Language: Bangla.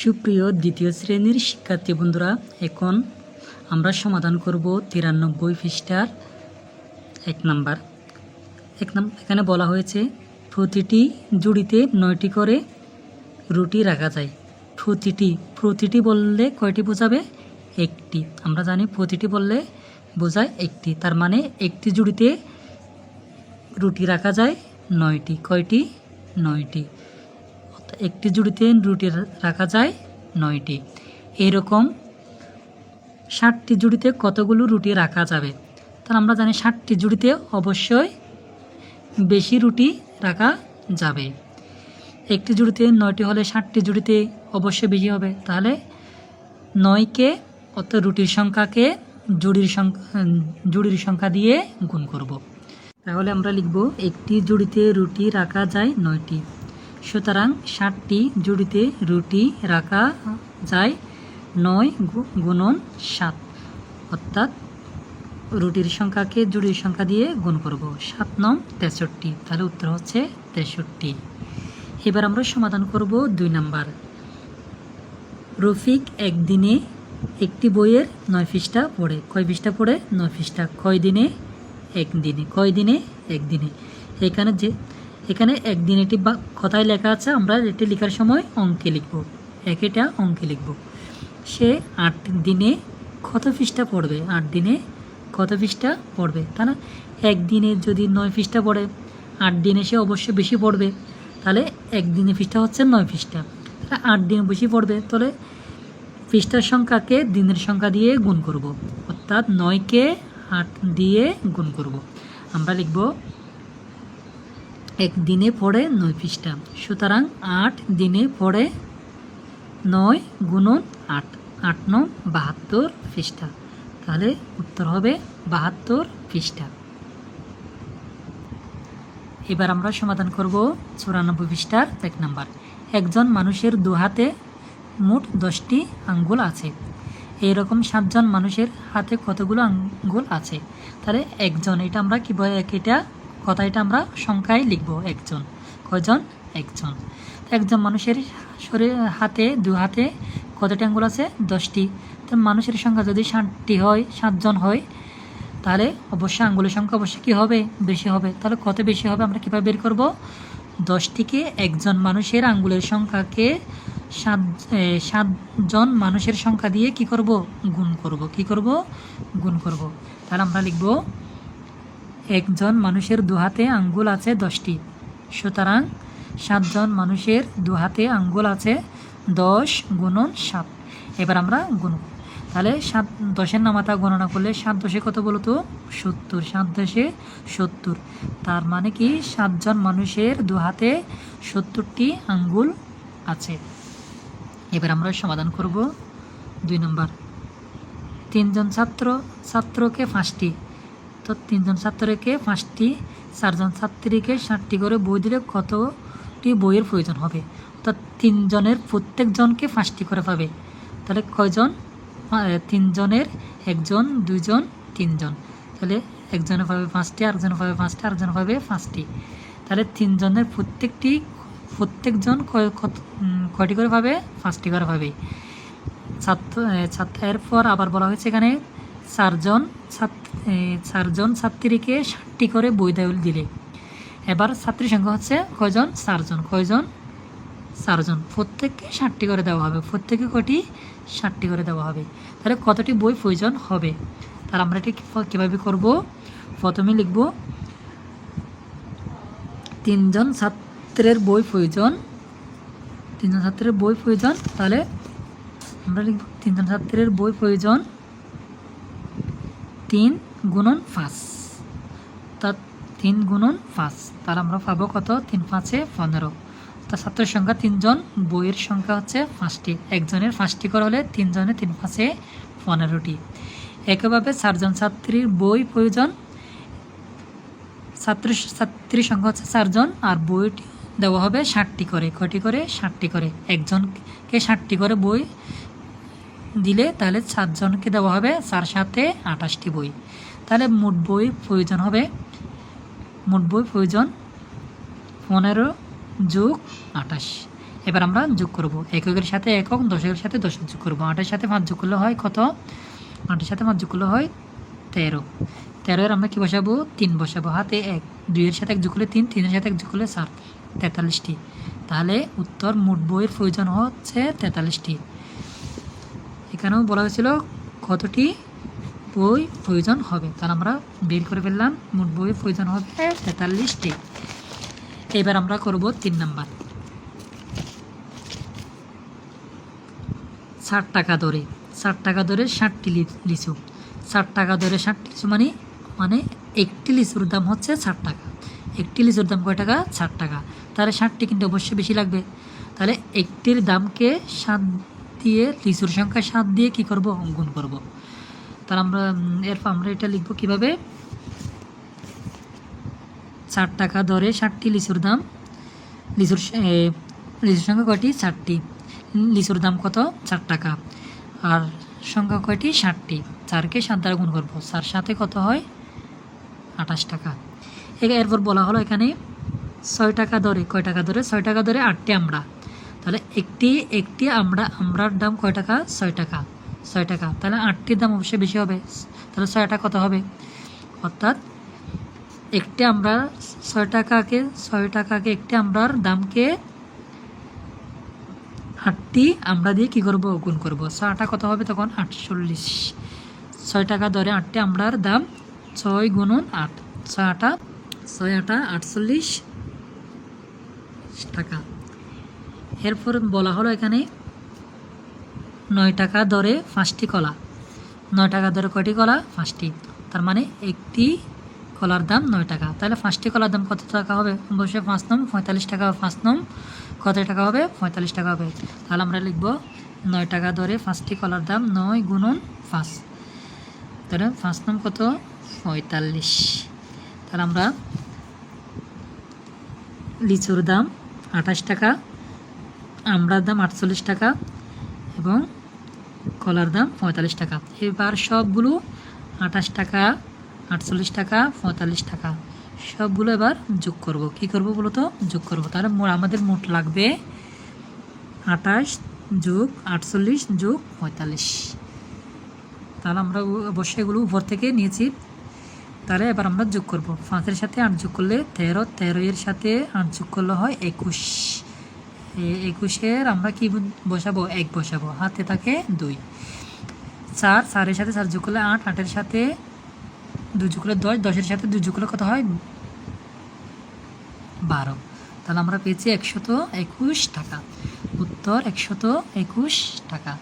সুপ্রিয় দ্বিতীয় শ্রেণির শিক্ষার্থী বন্ধুরা, এখন আমরা সমাধান করব তিরানব্বই পৃষ্ঠার এক নাম্বার। এক নাম এখানে বলা হয়েছে, প্রতিটি জুড়িতে নয়টি করে রুটি রাখা যায়। প্রতিটি প্রতিটি বললে কয়টি বোঝাবে? একটি। আমরা জানি প্রতিটি বললে বোঝায় একটি। তার মানে একটি জুড়িতে রুটি রাখা যায়, নয়টি। কয়টি? নয়টি। একটি জুড়িতে রুটি রাখা যায়, নয়টি। এরকম ষাটটি জুড়িতে কতগুলো রুটি রাখা যাবে? তাহলে আমরা জানি ষাটটি জুড়িতে অবশ্যই বেশি রুটি রাখা যাবে। একটি জুড়িতে নয়টি হলে ষাটটি জুড়িতে অবশ্যই বেশি হবে। তাহলে নয়কে অর্থাৎ রুটির সংখ্যাকে জুড়ির সংখ্যা জুড়ির সংখ্যা দিয়ে গুণ করব। তাহলে আমরা লিখব একটি জুড়িতে রুটি রাখা যায়, নয়টি। সুতরাং ষাটটি জুড়িতে রুটি রাখা যায় নয় গুণন সাত। অর্থাৎ রুটির সংখ্যাকে জুড়ির সংখ্যা দিয়ে গুণ করব। সাত নং তেষট্টি। তাহলে উত্তর হচ্ছে তেষট্টি। এবার আমরা সমাধান করব দুই নাম্বার। রফিক একদিনে একটি বইয়ের নয় পৃষ্ঠা পড়ে। কয় পৃষ্ঠা পড়ে? নয় পৃষ্ঠা। কয় দিনে একদিনে। কয় দিনে একদিনে। এখানে যে এখানে একদিন এটি কথায় লেখা আছে, আমরা এটি লেখার সময় অঙ্কে লিখব। একেটা অঙ্কে লিখব। সে আট দিনে কত পৃষ্ঠা পড়বে? আট দিনে কত পৃষ্ঠা পড়বে? তা না একদিনে যদি নয় পৃষ্ঠা পড়ে, আট দিনে সে অবশ্যই বেশি পড়বে। তাহলে একদিনে পৃষ্ঠা হচ্ছে নয় পৃষ্ঠা। তাহলে আট দিন বেশি পড়বে, তাহলে পৃষ্ঠার সংখ্যাকে দিনের সংখ্যা দিয়ে গুণ করব। অর্থাৎ নয়কে আট দিয়ে গুণ করব। আমরা লিখব এক দিনে পড়ে নয় পৃষ্ঠা। সুতরাং আট দিনে পড়ে নয় গুণন আট। আট নং বাহাত্তর পৃষ্ঠা। তাহলে উত্তর হবে বাহাত্তর পৃষ্ঠা। এবার আমরা সমাধান করব চুরানব্বই পৃষ্ঠার এক নাম্বার। একজন মানুষের দু হাতে মোট দশটি আঙ্গুল আছে। এইরকম সাতজন মানুষের হাতে কতগুলো আঙ্গুল আছে? তাহলে একজন, এটা আমরা কী বলে এটা কথা এটা আমরা সংখ্যায় লিখব একজন, কয়জন? একজন। একজন মানুষের শরীর হাতে, দু হাতে কতটি আঙ্গুল আছে? দশটি। তো মানুষের সংখ্যা যদি ষাটটি হয়, সাতজন হয়, তাহলে অবশ্যই আঙ্গুলের সংখ্যা অবশ্যই কী হবে? বেশি হবে। তাহলে কত বেশি হবে আমরা কীভাবে বের করব? দশটিকে একজন মানুষের আঙ্গুলের সংখ্যাকে সাত সাতজন মানুষের সংখ্যা দিয়ে কি করব? গুণ করব। কি করব? গুণ করব। তাহলে আমরা লিখব একজন মানুষের দু হাতে আঙ্গুল আছে দশটি। সুতরাং সাতজন মানুষের দু হাতে আঙ্গুল আছে দশ গুণন সাত। এবার আমরা গুণ। তাহলে সাত দশের নামাতা গণনা করলে সাত দশে কত বলো তো? সত্তর। সাত দশে সত্তর। তার মানে কি? সাতজন মানুষের দু হাতে সত্তরটি আঙ্গুল আছে। এবার আমরা সমাধান করব। দুই নম্বর। তিনজন ছাত্র, ছাত্রকে পাঁচটি। তো তিনজন ছাত্রকে পাঁচটি, চারজন ছাত্রীকে ষাটটি করে বই দিলে কতটি বইয়ের প্রয়োজন হবে? তো তিনজনের প্রত্যেকজনকে পাঁচটি করে পাবে। তাহলে কয়জন? তিনজনের একজন, দুইজন, তিনজন। তাহলে একজনে পাবে পাঁচটি, আরেকজনে পাবে পাঁচটি, আরেকজনে পাবে পাঁচটি। তাহলে তিনজনের প্রত্যেকটি, প্রত্যেকজন কয়টি করে পাবে? পাঁচটি করে পাবে। ছাত্র ছাত্র, এরপর আবার বলা হয়েছে এখানে চারজন চারজন ছাত্রীকে ষাটটি করে বই দেওয়া দিলে। এবার ছাত্রী সংখ্যা হচ্ছে কয়জন? চারজন কয়জন? চারজন প্রত্যেককে ষাটটি করে দেওয়া হবে। প্রত্যেকে কয়টি? ষাটটি করে দেওয়া হবে। তাহলে কতটি বই প্রয়োজন হবে? তাহলে আমরা এটি কীভাবে করব? প্রথমে লিখব, তিনজন ছাত্রের বই প্রয়োজন। তিনজন ছাত্রের বই প্রয়োজন। তাহলে আমরা লিখব, তিনজন ছাত্রের বই প্রয়োজন। তিন গুণন পাঁচ। তা তিন গুণন পাঁচ। তাহলে আমরা পাবো কত? তিন পাঁচে পনেরো। তা ছাত্রের সংখ্যা তিনজন, বইয়ের সংখ্যা হচ্ছে পাঁচটি। একজনের পাঁচটি করে হলে তিনজনের তিন পাঁচে পনেরোটি। একইভাবে চারজন ছাত্রীর বই প্রয়োজন, ছাত্র ছাত্রীর সংখ্যা হচ্ছে চারজন, আর বইটি দেওয়া হবে ষাটটি করে। কয়টি করে? ষাটটি করে। একজনকে ষাটটি করে বই দিলে তাহলে সাতজনকে দেওয়া হবে, চার সাথে আঠাশটি বই। তাহলে মোট বই প্রয়োজন হবে, মোট বই প্রয়োজন পনেরো যোগ আঠাশ। এবার আমরা যোগ করব। এককের সাথে একক দশকের সাথে দশক যোগ করব। আটের সাথে পাঁচ যোগ করলে হয় কত? আটের সাথে পাঁচ যোগ করলে হয় তেরো। তেরোর আমরা কী বসাবো? তিন বসাবো। হাতে এক, দুইয়ের সাথে এক যোগ করলে তিন, তিনের সাথে এক যোগ করলে চার তেতাল্লিশটি। তাহলে উত্তর মোট বইয়ের প্রয়োজন হচ্ছে তেতাল্লিশটি। এখানেও বলা হয়েছিল কতটি বই প্রয়োজন হবে। তাহলে আমরা বের করে ফেললাম, মোট বইয়ের প্রয়োজন হবে তেতাল্লিশটি। এবার আমরা করব তিন নাম্বার। ষাট টাকা দরে। ষাট টাকা দরে ষাটটি লিচু। ষাট টাকা দরে ষাটটি লিচু মানে মানে একটি লিচুর দাম হচ্ছে ষাট টাকা। একটি লিচুর দাম কয় টাকা? ষাট টাকা। তাহলে ষাটটি কিন্তু অবশ্যই বেশি লাগবে। তাহলে একটির দামকে সাত দিয়ে লিচুর সংখ্যা সাত দিয়ে কি করব? গুণ করব। তাহলে আমরা এরপর আমরা এটা লিখব কীভাবে? ষাট টাকা দরে ষাটটি লিচুর দাম। লিচুর লিচুর সংখ্যা কয়টি? ষাটটি লিচুর দাম কত? চার টাকা। আর সংখ্যা কয়টি? ষাটটি। চারকে সাত দ্বারা গুণ করব। চার সাথে কত হয়? আঠাশ টাকা। এরপর বলা হলো এখানে ছয় টাকা দরে কয় টাকা দরে ছয় টাকা দরে আটটি আমরা। তাহলে একটি একটি আমরা, আমরার দাম কয় টাকা? ছয় টাকা। ছয় টাকা। তাহলে আটটির দাম অবশ্যই বেশি হবে। তাহলে ছয় টাকা কত হবে? অর্থাৎ একটি আমরা ছয় টাকাকে ছয় টাকাকে, একটি আমরার দামকে আটটি আমরা দিয়ে কী করব? গুণ করব। ছয় আটা কত হবে তখন? আটচল্লিশ। ছয় টাকা দরে আটটি আমরার দাম ছয় গুণন আট। ছয় আটা ছয় আটা আটচল্লিশ টাকা। এরপর বলা হলো এখানে নয় টাকা দরে পাঁচটি কলা। নয় টাকা দরে কয়টি কলা? পাঁচটি। তার মানে একটি কলার দাম নয় টাকা। তাহলে পাঁচটি কলার দাম কত টাকা হবে? অবশ্যই পাঁচ নম পঁয়তাল্লিশ টাকা পাঁচ নম কত টাকা হবে? পঁয়তাল্লিশ টাকা হবে। তাহলে আমরা লিখব নয় টাকা দরে পাঁচটি কলার দাম নয় গুণন পাঁচ। তাহলে পাঁচ নম কত? পঁয়তাল্লিশ। তাহলে আমরা লিচুর দাম আঠাশ টাকা আমড়ার দাম আটচল্লিশ টাকা এবং কলার দাম পঁয়তাল্লিশ টাকা। এবার সবগুলো আঠাশ টাকা, আটচল্লিশ টাকা, পঁয়তাল্লিশ টাকা। সবগুলো এবার যোগ করব। কি করব বলো তো যোগ করব। তাহলে মোট, আমাদের মোট লাগবে আঠাশ যোগ আটচল্লিশ যোগ পঁয়তাল্লিশ। তাহলে আমরা অবশ্যই এগুলো উপর থেকে নিয়েছি। তাহলে এবার আমরা যোগ করব। পাঁচের সাথে আট যোগ করলে তেরো। তেরো এর সাথে আট যোগ করলে হয় একুশ। একুশের আমরা কি বসাবো? এক বসাবো। হাতে থাকে দুই। চার, চারের সাথে চার যোগ আট, আটের সাথে দুই যোগ দশ, দশের সাথে দুই যোগ করলে কত হয়? বারো। তাহলে আমরা পেয়েছি একশত একুশ টাকা। উত্তর, একশত একুশ টাকা।